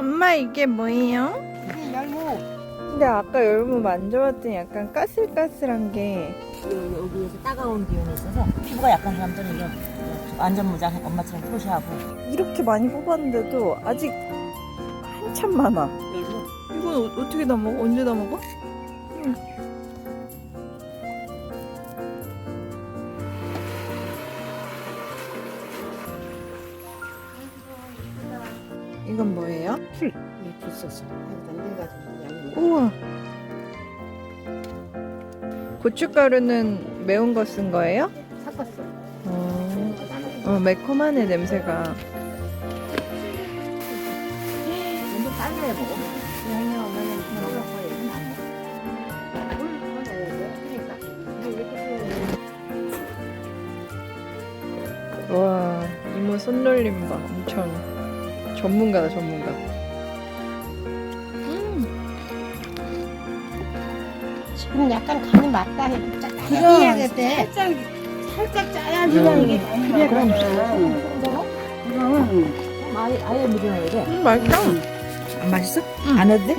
엄마 이게 뭐예요? 이게 열무. 근데 아까 열무 만져봤더니 약간 까슬까슬한 게 여기- 여기에서 따가운 기운이 있어서 피부가 약한 사람들은 이거 안전무장 엄마처럼 표시하고 이렇게 많이 뽑았는데도 아직 한참 많아. 열무. 이건 어, 어떻게 다 먹어? 언제 다 먹어? 이건 뭐예요? 풀. 여기다 넣어가지고 양념. 우와. 고춧가루는 매운 거 쓴 거예요? 섞었어. 어, 어 매콤하네 냄새가. 먼저 삶아야 먹어. 양념 오면은 먹을 거야. 이건 안 먹어. 물 넣어야 돼. 그러니까. 와 이모 손놀림 봐 엄청 전문가다 전문가. 음, 지금 약간 간이 맞다 해. 그래. 짜야겠대. 살짝 살짝 짜야지 음. 이게 그래 그럼 그럼. 아예 아예 묻어놔야 돼. 음 맛있다. 안 맛있어? 응. 안 해도 돼?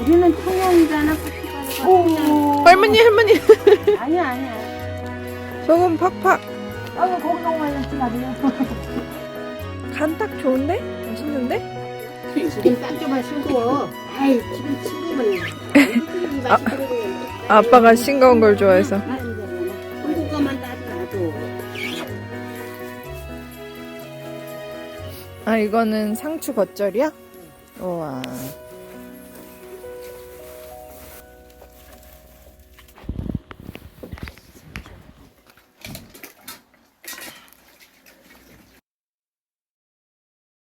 우리는 통영이잖아. 고춧가루가. 할머니 할머니 아니야 아니야. 소금 팍팍. 아유 거기 너무 많이 넣지 마세요. 간 딱 좋은데? 맛있는데? 딴쪽만 싱거워. 아이 싱거우면. 아. 아빠가 싱거운 걸 좋아해서. 따지. 아 이거는 상추 겉절이야? 우와